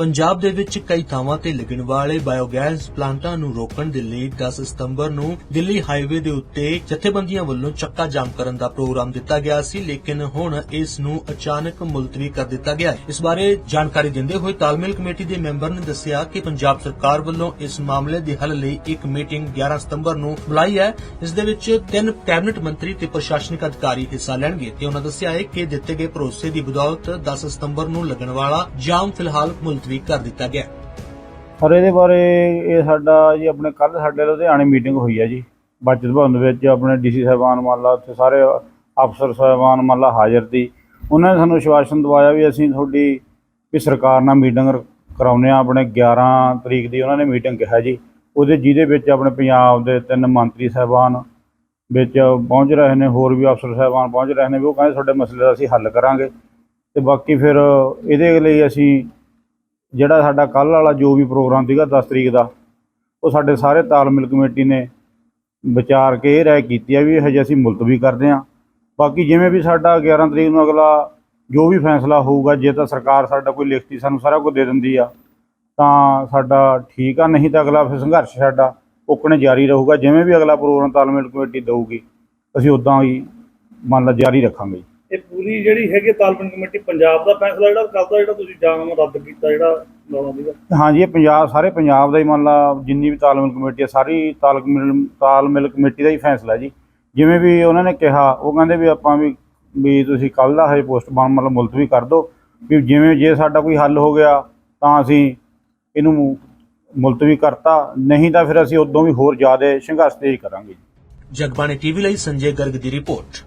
ਪੰਜਾਬ ਦੇ ਵਿੱਚ ਕਈ ਥਾਵਾਂ ਤੇ ਲੱਗਣ ਵਾਲੇ ਬਾਇਓਗੈਸ ਪਲਾਂਟਾਂ ਨੂੰ ਰੋਕਣ ਦੇ ਲਈ 10 ਸਤੰਬਰ ਨੂੰ ਦਿੱਲੀ ਹਾਈਵੇ ਦੇ ਉੱਤੇ ਜਥੇਬੰਦੀਆਂ ਵੱਲੋਂ ਚੱਕਾ ਜਾਮ ਕਰਨ ਦਾ ਪ੍ਰੋਗਰਾਮ ਦਿੱਤਾ ਗਿਆ ਸੀ, ਲੇਕਿਨ ਹੁਣ ਇਸ ਨੂੰ ਅਚਾਨਕ ਮੁਲਤਵੀ ਕਰ ਦਿੱਤਾ ਗਿਆ ਹੈ। ਇਸ ਬਾਰੇ ਜਾਣਕਾਰੀ ਦਿੰਦੇ ਹੋਏ ਤਾਲਮੇਲ ਕਮੇਟੀ ਦੇ ਮੈਂਬਰ ਨੇ ਦੱਸਿਆ ਕਿ ਪੰਜਾਬ ਸਰਕਾਰ ਵੱਲੋਂ ਇਸ ਮਾਮਲੇ ਦੇ ਹੱਲ ਲਈ ਇੱਕ ਮੀਟਿੰਗ 11 ਸਤੰਬਰ ਨੂੰ ਬੁਲਾਈ ਹੈ। ਇਸ ਦੇ ਵਿੱਚ ਤਿੰਨ ਕੈਬਨਿਟ ਮੰਤਰੀ ਤੇ ਪ੍ਰਸ਼ਾਸਨਿਕ ਅਧਿਕਾਰੀ ਹਿੱਸਾ ਲੈਣਗੇ ਤੇ ਉਹਨਾਂ ਦੱਸਿਆ ਹੈ ਕਿ ਦਿੱਤੇ ਗਏ ਭਰੋਸੇ ਦੀ ਬਦੌਲਤ 10 ਸਤੰਬਰ ਨੂੰ ਲੱਗਣ ਵਾਲਾ ਜਾਮ ਫਿਲਹਾਲ ਮੁਲਤਵੀ ਕਰ ਦਿੱਤਾ ਗਿਆ। ਹੈ ਸਰ, ਇਹਦੇ ਬਾਰੇ ਇਹ ਸਾਡਾ ਜੀ ਆਪਣੇ ਕੱਲ ਸਾਡੇ ਲੁਧਿਆਣੇ ਮੀਟਿੰਗ ਹੋਈ ਹੈ ਜੀ। ਬਚਤ ਭਵਨ ਵਿੱਚ ਆਪਣੇ ਡੀਸੀ ਸਾਹਿਬਾਨ ਮੰਨ ਉੱਥੇ ਸਾਰੇ ਅਫਸਰ ਸਾਹਿਬਾਨ ਮੰਨ ਹਾਜ਼ਰ ਸੀ। ਉਹਨਾਂ ਨੇ ਸਾਨੂੰ ਵਿਸ਼ਵਾਸਨ ਦਵਾਇਆ ਵੀ ਅਸੀਂ ਤੁਹਾਡੀ ਵੀ ਸਰਕਾਰ ਨਾਲ ਮੀਟਿੰਗ ਕਰਾਉਨੇ ਆ ਆਪਣੇ 11 ਤਰੀਕ ਦੀ ਉਹਨਾਂ ਨੇ ਮੀਟਿੰਗ ਕਿਹਾ ਜੀ। ਉਹਦੇ ਜਿਹਦੇ ਵਿੱਚ ਆਪਣੇ ਪੰਜਾਬ ਦੇ ਤਿੰਨ ਮੰਤਰੀ ਸਾਹਿਬਾਨ ਵਿੱਚ ਪਹੁੰਚ ਰਹੇ ਨੇ, ਹੋਰ ਵੀ ਅਫਸਰ ਸਾਹਿਬਾਨ ਪਹੁੰਚ ਰਹੇ ਨੇ, ਵੀ ਉਹ ਕਹਿੰਦੇ ਤੁਹਾਡੇ ਮਸਲੇ ਦਾ ਅਸੀਂ ਹੱਲ ਕਰਾਂਗੇ। ਤੇ ਬਾਕੀ ਫਿਰ ਇਹਦੇ ਲਈ ਅਸੀਂ ਜਿਹੜਾ ਸਾਡਾ ਕੱਲ ਵਾਲਾ ਜੋ ਵੀ ਪ੍ਰੋਗਰਾਮ ਸੀਗਾ 10 ਤਰੀਕ ਦਾ, ਉਹ ਸਾਡੇ ਸਾਰੇ ਤਾਲਮੇਲ ਕਮੇਟੀ ਨੇ ਵਿਚਾਰ ਕੇ ਇਹ ਰਾਏ ਕੀਤੀ ਆ ਵੀ ਹਜੇ ਅਸੀਂ ਮੁਲਤਵੀ ਕਰਦੇ ਹਾਂ। ਬਾਕੀ ਜਿਵੇਂ ਵੀ ਸਾਡਾ 11 ਤਰੀਕ ਨੂੰ ਅਗਲਾ ਜੋ ਵੀ ਫੈਸਲਾ ਹੋਊਗਾ, ਜੇ ਤਾਂ ਸਰਕਾਰ ਸਾਡਾ ਕੋਈ ਲਿਖਤੀ ਸਾਨੂੰ ਸਾਰਾ ਕੁਝ ਦੇ ਦਿੰਦੀ ਆ, ਤਾਂ ਸਾਡਾ ਠੀਕ ਆ, ਨਹੀਂ ਤਾਂ ਅਗਲਾ ਫਿਰ ਸੰਘਰਸ਼ ਸਾਡਾ ਉਕਣੇ ਜਾਰੀ ਰਹੂਗਾ, ਜਿਵੇਂ ਵੀ ਅਗਲਾ ਪ੍ਰੋਗਰਾਮ ਤਾਲਮੇਲ ਕਮੇਟੀ ਦੇਊਗੀ, ਅਸੀਂ ਉਦਾਂ ਹੀ ਮੰਨ ਲਾ ਜਾਰੀ ਰੱਖਾਂਗੇ ਜੀ। ਇਹ ਪੂਰੀ ਜਿਹੜੀ ਹੈਗੀ ਤਾਲਮੇਲ ਕਮੇਟੀ ਪੰਜਾਬ ਦਾ ਫੈਸਲਾ ਜਿਹੜਾ ਕੱਲ ਦਾ ਜਿਹੜਾ ਤੁਸੀਂ ਜਾਮ ਰੱਦ ਕੀਤਾ ਜਿਹੜਾ ਲਾਉਣਾ ਸੀਗਾ। ਹਾਂਜੀ ਇਹ ਪੰਜਾਬ ਸਾਰੇ ਪੰਜਾਬ ਦਾ ਹੀ ਮੰਨ ਲਾ ਜਿੰਨੀ ਵੀ ਤਾਲਮੇਲ ਕਮੇਟੀ ਹੈ ਸਾਰੀ ਤਾਲਮੇਲ ਤਾਲਮੇਲ ਕਮੇਟੀ ਦਾ ਹੀ ਫੈਸਲਾ ਜੀ। ਜਿਵੇਂ ਵੀ ਉਹਨਾਂ ਨੇ ਕਿਹਾ ਉਹ ਕਹਿੰਦੇ ਵੀ ਆਪਾਂ ਵੀ ਵੀ ਤੁਸੀਂ ਕੱਲ ਦਾ ਹਜੇ ਪੋਸਟ ਬਣ ਮਤਲਬ ਮੁਲਤਵੀ ਕਰ ਦਿਓ ਵੀ ਜਿਵੇਂ ਜੇ ਸਾਡਾ ਕੋਈ ਹੱਲ ਹੋ ਗਿਆ ਤਾਂ ਅਸੀਂ ਇਹਨੂੰ ਮੁਲਤਵੀ ਕਰਤਾ ਨਹੀਂ ਤਾਂ ਫਿਰ ਅਸੀਂ ਉਦੋਂ ਵੀ ਹੋਰ ਜ਼ਿਆਦਾ ਸੰਘਰਸ਼ ਤੇਜ਼ ਕਰਾਂਗੇ ਜਗਬਾਣੀ ਟੀਵੀ ਲਈ ਸੰਜੇ ਗਰਗ ਦੀ ਰਿਪੋਰਟ।